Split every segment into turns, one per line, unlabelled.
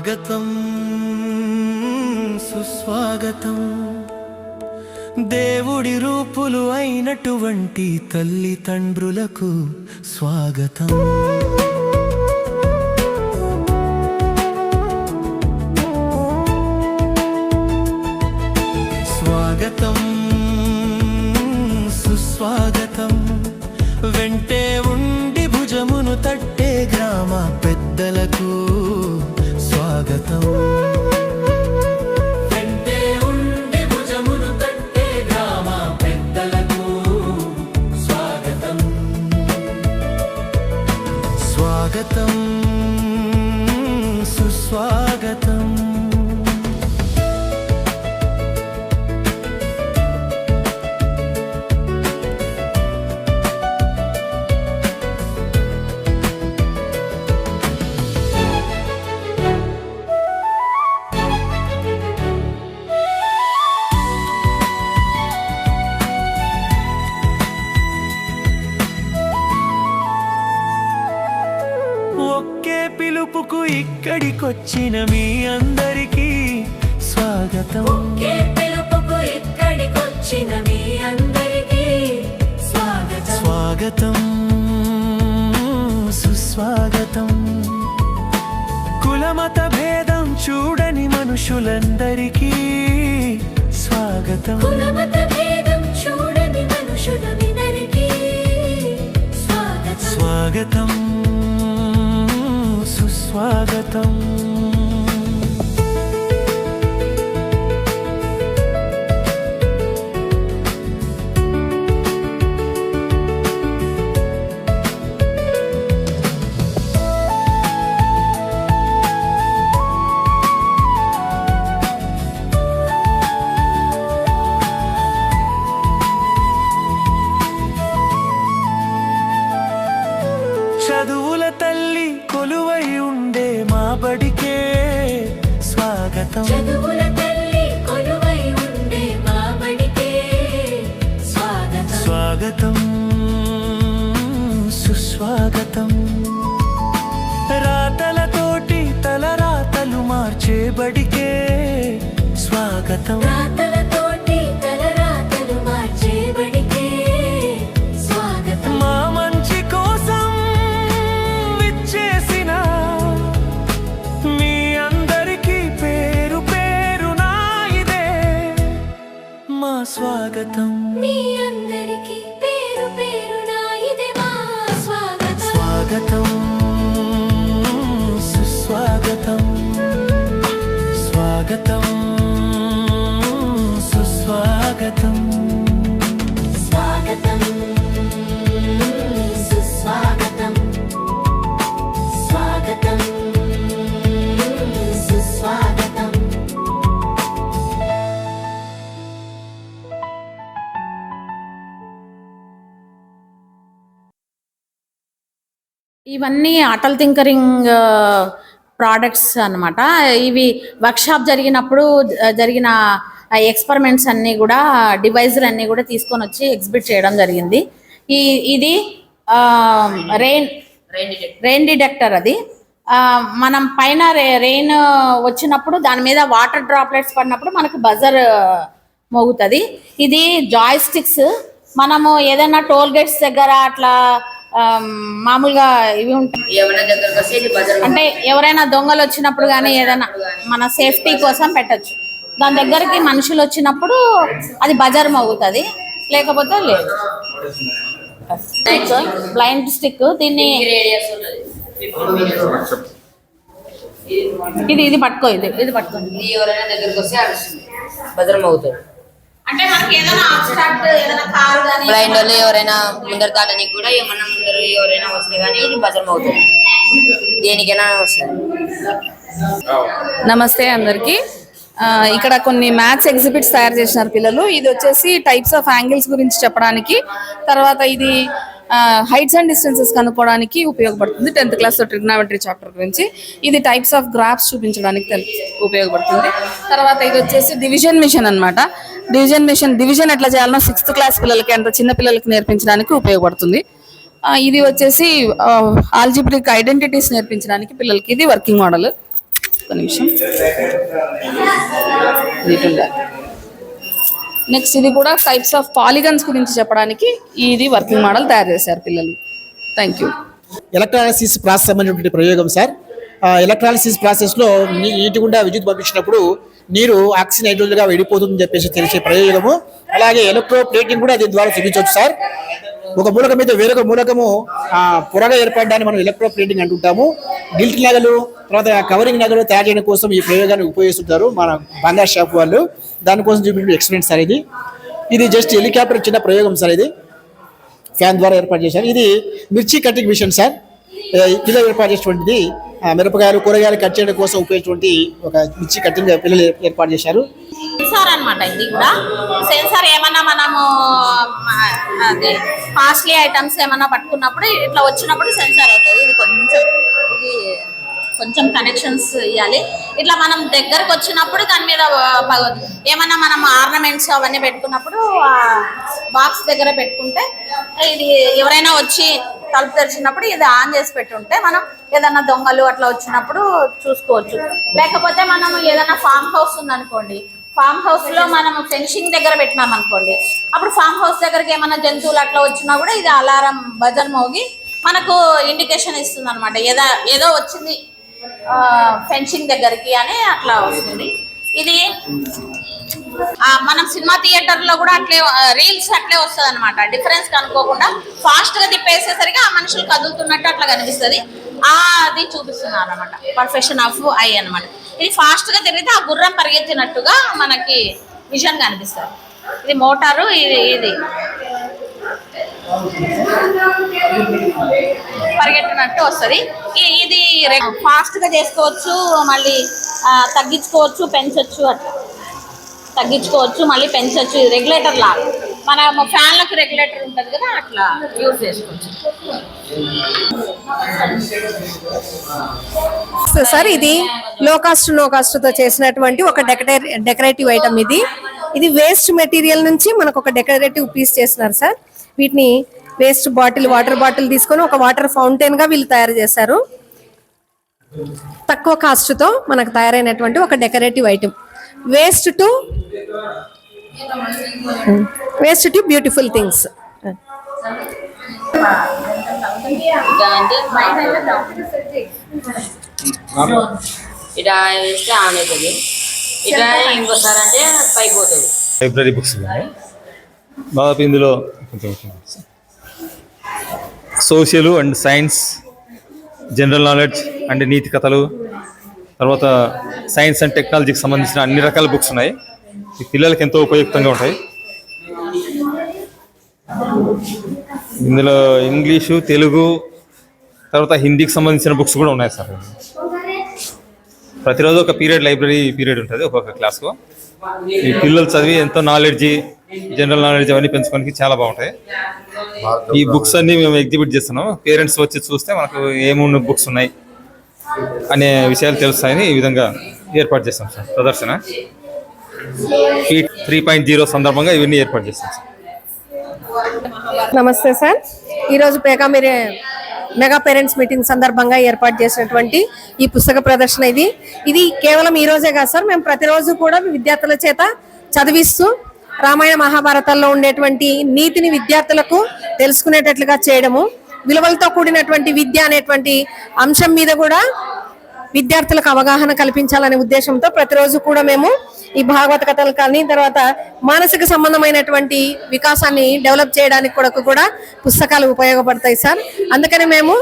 స్వాగతం సుస్వాగతం. దేవుడి రూపులు అయినటువంటి తల్లి తండ్రులకు స్వాగతం. స్వాగతం సుస్వాగతం. ఇక్కడికొచ్చిన మీ అందరికీ స్వాగతం.
స్వాగతం.
స్వాగతం సుస్వాగతం. కులమత భేదం చూడని మనుషులందరికీ స్వాగతం.
కులమత భేదం చూడని మనుషులమిదరికీ స్వాగతం.
స్వాగతం స్వాగతం సుస్వాగతం. రాతలతోటి తలరాతలు రాతలు మార్చేబడికే స్వాగతం.
ఇవన్నీ అటల్ థింకరింగ్ ప్రోడక్ట్స్ అన్నమాట. ఇవి వర్క్షాప్ జరిగినప్పుడు జరిగిన ఎక్స్పెరిమెంట్స్ అన్నీ కూడా డివైజులు అన్నీ కూడా తీసుకొని వచ్చి ఎగ్జిబిట్ చేయడం జరిగింది. ఈ ఇది రెయిన్ రెయిన్ డిటెక్టర్ అది. మనం పైన రెయిన్ వచ్చినప్పుడు దాని మీద వాటర్ డ్రాప్లెట్స్ పడినప్పుడు మనకు బజర్ మోగుతుంది. ఇది జాయ్ స్టిక్స్ మనము ఏదైనా టోల్ గేట్స్ దగ్గర అట్లా మామూలుగా ఇవి ఉంటాయి
బజార్
అంటే ఎవరైనా దొంగలు వచ్చినప్పుడు కానీ ఏదైనా మన సేఫ్టీ కోసం పెట్టచ్చు. దాని దగ్గరికి మనుషులు వచ్చినప్పుడు అది బజార్ మోగుతుంది లేకపోతే లేదు. స్టిక్ బ్లైండ్ స్టిక్ దీన్ని ఇది ఇది పట్టుకో ఇది ఇది పట్టుకో.
ఇది ఎవరైనా దగ్గరకు వస్తే అరుస్తుంది. భద్రం అవుతాడు
అంటే మనకి ఏదైనా అబ్స్ట్రాక్ట్ ఏదైనా కారు కానీ
బ్లైండ్ వాళ్ళు ఎవరైనా ముందర దాటానికి కూడా ఏమన్నా ముందర ఎవరైనా వస్తే కానీ ఇది భద్రం అవుతుంది. దేనికైనా వస్తుంది
నమస్తే అందరికి. ఇక్కడ కొన్ని మ్యాథ్స్ ఎగ్జిబిట్స్ తయారు చేసినారు పిల్లలు. ఇది వచ్చేసి టైప్స్ ఆఫ్ యాంగిల్స్ గురించి చెప్పడానికి. తర్వాత ఇది హైట్స్ అండ్ డిస్టెన్సెస్ కనుక్కోవడానికి ఉపయోగపడుతుంది. టెన్త్ క్లాస్లో ట్రిగ్నామెట్రీ చాప్టర్ గురించి. ఇది టైప్స్ ఆఫ్ గ్రాఫ్స్ చూపించడానికి తెల్- ఉపయోగపడుతుంది. తర్వాత ఇది వచ్చేసి డివిజన్ మిషన్ అన్నమాట. డివిజన్ మిషన్ డివిజన్ ఎట్లా చేయాలనో సిక్స్త్ క్లాస్ పిల్లలకి అంత చిన్న పిల్లలకి నేర్పించడానికి ఉపయోగపడుతుంది. ఇది వచ్చేసి ఆల్జిబ్రిక్ ఐడెంటిటీస్ నేర్పించడానికి పిల్లలకి ఇది వర్కింగ్ మోడల్. ఒక నిమిషం. నెక్స్ట్ ఇది కూడా టైప్స్ ఆఫ్ పాలిగన్స్ గురించి చెప్పడానికి ఇది వర్కింగ్ మోడల్ తయారు చేశారు పిల్లలు. Thank you.
ఎలక్ట్రాలిసిస్ ప్రాసెస్ సంబంధించినటువంటి ప్రయోగం సార్. ఎలక్ట్రాలిసిస్ ప్రాసెస్లో నీటి గుండా విద్యుత్ పంపించినప్పుడు నీరు ఆక్సిజన్ హైడ్రోజన్గా విడిపోతుందని చెప్పేసి తెలిసే ప్రయోగము అలాగే ఎలక్ట్రో ప్లేటింగ్ కూడా దీని ద్వారా చూపించవచ్చు సార్. ఒక మూలకం మీద వేరొక మూలకము పొరగా ఏర్పడడాన్ని మనం ఎలక్ట్రో ప్లేటింగ్ అంటుంటాము. గిల్ట్ నగలు తర్వాత కవరింగ్ నగలు తయారు చేయడం కోసం ఈ ప్రయోగాన్ని ఉపయోగిస్తుంటారు మన బంగారు షాప్ వాళ్ళు. దానికోసం చూపించిన ఎక్స్పీరియన్స్ సార్ ఇది. ఇది జస్ట్ హెలికాప్టర్ చిన్న ప్రయోగం సార్ ఇది. ఫ్యాన్ ద్వారా ఏర్పాటు చేశారు. ఇది మిర్చి కటింగ్ మిషన్ సార్. ఆ, ఏర్పాటు చేసినటువంటిది. మిరపకాయలు కూరగాయలు కట్ చేయడం కోసం ఉపయోగించినటువంటి ఒక మిర్చి కటింగ్ పిల్లలు ఏర్పాటు చేశారు.
సెన్సార్ అన్నమాట ఇది కూడా. సెన్సార్ ఏమన్నా మనము అదే కాస్ట్లీ ఐటమ్స్ ఏమన్నా పట్టుకున్నప్పుడు ఇట్లా వచ్చినప్పుడు సెన్సార్ అవుతుంది. ఇది కొంచెం ఇది కొంచెం కనెక్షన్స్ ఇవ్వాలి ఇట్లా మనం దగ్గరకు వచ్చినప్పుడు దాని మీద ఏమన్నా మనం ఆర్నమెంట్స్ అవన్నీ పెట్టుకున్నప్పుడు బాక్స్ దగ్గర పెట్టుకుంటే ఇది ఎవరైనా వచ్చి తలుపు తెరిచినప్పుడు ఇది ఆన్ చేసి పెట్టుంటే మనం ఏదైనా దొంగలు అట్లా వచ్చినప్పుడు చూసుకోవచ్చు. లేకపోతే మనం ఏదైనా ఫామ్ హౌస్ ఉందనుకోండి ఫామ్ హౌస్లో మనం ఫెన్సింగ్ దగ్గర పెట్టినాం అనుకోండి అప్పుడు ఫామ్ హౌస్ దగ్గరికి ఏమైనా జంతువులు అట్లా వచ్చినా కూడా ఇది అలారం భజన్ మోగి మనకు ఇండికేషన్ ఇస్తుంది అనమాట ఏదో ఏదో వచ్చింది ఫెన్సింగ్ దగ్గరికి అని అట్లా వస్తుంది. ఇది మనం సినిమా థియేటర్లో కూడా అట్లే రీల్స్ అట్లే వస్తుంది అనమాట డిఫరెన్స్ కనుక్కోకుండా ఫాస్ట్గా తిప్పేసేసరికి ఆ మనుషులు కదులుతున్నట్టు అట్లా కనిపిస్తుంది. అది చూపిస్తున్నారు అనమాట పర్ఫెక్షన్ ఆఫ్ ఐ అన్నమాట. ఇది ఫాస్ట్గా తిరిగితే ఆ గుర్రం పరిగెత్తినట్టుగా మనకి విజన్ కనిపిస్తుంది. ఇది మోటారు ఇది ఇది. పరిగెట్టినట్టు వస్తుంది. ఇది ఫాస్ట్గా చేసుకోవచ్చు మళ్ళీ తగ్గించుకోవచ్చు పెంచవచ్చు అట్లా. తగ్గించుకోవచ్చు మళ్ళీ పెంచవచ్చు రెగ్యులేటర్ లాగా మన ఫ్యాన్లకు రెగ్యులేటర్ ఉంటుంది కదా అట్లా యూజ్ చేసుకోవచ్చు.
సార్ ఇది లో కాస్ట్ నో కాస్ట్తో చేసినటువంటి ఒక డెకరే డెకరేటివ్ ఐటమ్ ఇది. ఇది వేస్ట్ మెటీరియల్ నుంచి మనకు ఒక డెకరేటివ్ పీస్ చేస్తున్నారు సార్ వీటిని వేస్ట్ బాటిల్ వాటర్ బాటిల్ తీసుకొని ఒక వాటర్ ఫౌంటైన్గా వీళ్ళు తయారు చేశారు. తక్కువ కాస్ట్తో మనకు తయారైనటువంటి ఒక decorative item waste to waste to beautiful things
ఇంకా అంటే ఇట్లా వేస్తే ఆన్ అవుతుంది ఇట్లా ఇంకోసారి అంటే పైకి పోతుంది
లైబ్రరీ బుక్స్ ఉన్నాయి దాదాపు ఇందులో social and science general knowledge and నీతి కథలు తర్వాత సైన్స్ అండ్ టెక్నాలజీకి సంబంధించిన అన్ని రకాల బుక్స్ ఉన్నాయి. ఈ పిల్లలకి ఎంతో ఉపయుక్తంగా ఉంటాయి. ఇందులో ఇంగ్లీషు తెలుగు తర్వాత హిందీకి సంబంధించిన బుక్స్ కూడా ఉన్నాయి సార్. ప్రతిరోజు ఒక పీరియడ్ లైబ్రరీ పీరియడ్ ఉంటుంది ఒక్కొక్క క్లాస్కు. ఈ పిల్లలు చదివి ఎంతో నాలెడ్జ్ జనరల్ నాలెడ్జ్ అవన్నీ పెంచుకోవడానికి చాలా బాగుంటాయి. ఈ బుక్స్ అన్ని మేము ఎగ్జిబిట్ చేస్తున్నాం. పేరెంట్స్ వచ్చి చూస్తే మనకు ఏమున్న బుక్స్ ఉన్నాయి అనే విషయాలు తెలుస్తాయని ఈ విధంగా ఏర్పాటు చేస్తాం సార్. ప్రదర్శన. త్రీ పాయింట్ జీరో సందర్భంగా ఇవన్నీ ఏర్పాటు చేస్తాం సార్.
నమస్తే సార్. ఈరోజు పేగా మీరే మెగా పేరెంట్స్ మీటింగ్ సందర్భంగా ఏర్పాటు చేసినటువంటి ఈ పుస్తక ప్రదర్శన ఇది. ఇది కేవలం ఈ రోజే కాదు సార్ మేము ప్రతిరోజు కూడా విద్యార్థుల చేత చదివిస్తూ రామాయణ మహాభారతాల్లో ఉండేటువంటి నీతిని విద్యార్థులకు తెలుసుకునేటట్లుగా చేయడము విలువలతో కూడినటువంటి విద్య అనేటువంటి అంశం మీద కూడా విద్యార్థులకు అవగాహన కల్పించాలనే ఉద్దేశంతో ప్రతిరోజు కూడా మేము ఈ భాగవత కథలు కానీ తర్వాత మానసిక సంబంధమైనటువంటి వికాసాన్ని డెవలప్ చేయడానికి కూడా కూడా పుస్తకాలు ఉపయోగపడతాయి సార్. అందుకని మేము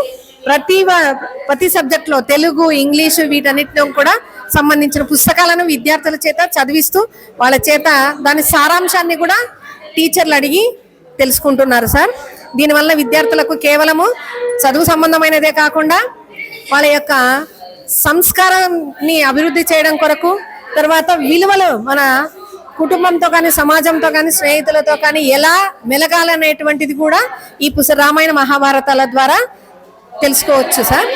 ప్రతి వ- ప్రతి సబ్జెక్ట్లో తెలుగు ఇంగ్లీషు వీటన్నిటిలో కూడా సంబంధించిన పుస్తకాలను విద్యార్థుల చేత చదివిస్తూ వాళ్ళ చేత దాని సారాంశాన్ని కూడా టీచర్లు అడిగి తెలుసుకుంటున్నారు సార్. దీనివల్ల విద్యార్థులకు కేవలము చదువు సంబంధమైనదే కాకుండా వాళ్ళ యొక్క సంస్కారాన్ని అభివృద్ధి చేయడం కొరకు తర్వాత విలువలు మన కుటుంబంతో కానీ సమాజంతో కానీ స్నేహితులతో కానీ ఎలా మెలగాలనేటువంటిది కూడా ఈ పుస్త రామాయణ మహాభారతాల ద్వారా తెలుసుకోవచ్చు సార్.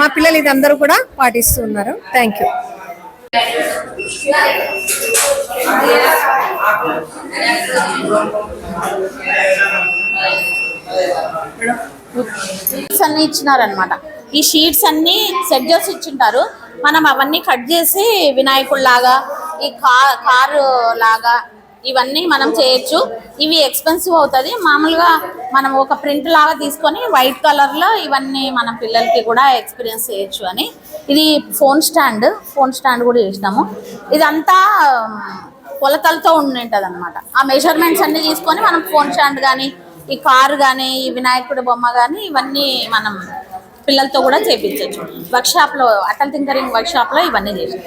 మా పిల్లలు ఇది అందరూ కూడా పాటిస్తూ ఉన్నారు. Thank you.
షీట్స్ అన్ని ఇచ్చినారనమాట ఈ షీట్స్ అన్ని సెట్ చేసి ఇచ్చింటారు. మనం అవన్నీ కట్ చేసి వినాయకుడిలాగా ఈ కార్ కారు లాగా ఇవన్నీ మనం చేయొచ్చు. ఇవి ఎక్స్పెన్సివ్ అవుతుంది. మామూలుగా మనం ఒక ప్రింట్ లాగా తీసుకొని వైట్ కలర్లో ఇవన్నీ మన పిల్లలకి కూడా ఎక్స్పీరియన్స్ చేయొచ్చు అని. ఇది ఫోన్ స్టాండ్ ఫోన్ స్టాండ్ కూడా చేసినాము. ఇదంతా కొలతలతో ఉండి అనమాట ఆ మెజర్మెంట్స్ అన్ని తీసుకొని మనం ఫోన్ స్టాండ్ కానీ ఈ కారు కానీ ఈ వినాయకుడి బొమ్మ కానీ ఇవన్నీ మనం పిల్లలతో కూడా చేపించవచ్చు వర్క్షాప్లో అటల్ థింకరింగ్ వర్క్షాప్లో ఇవన్నీ చేసాం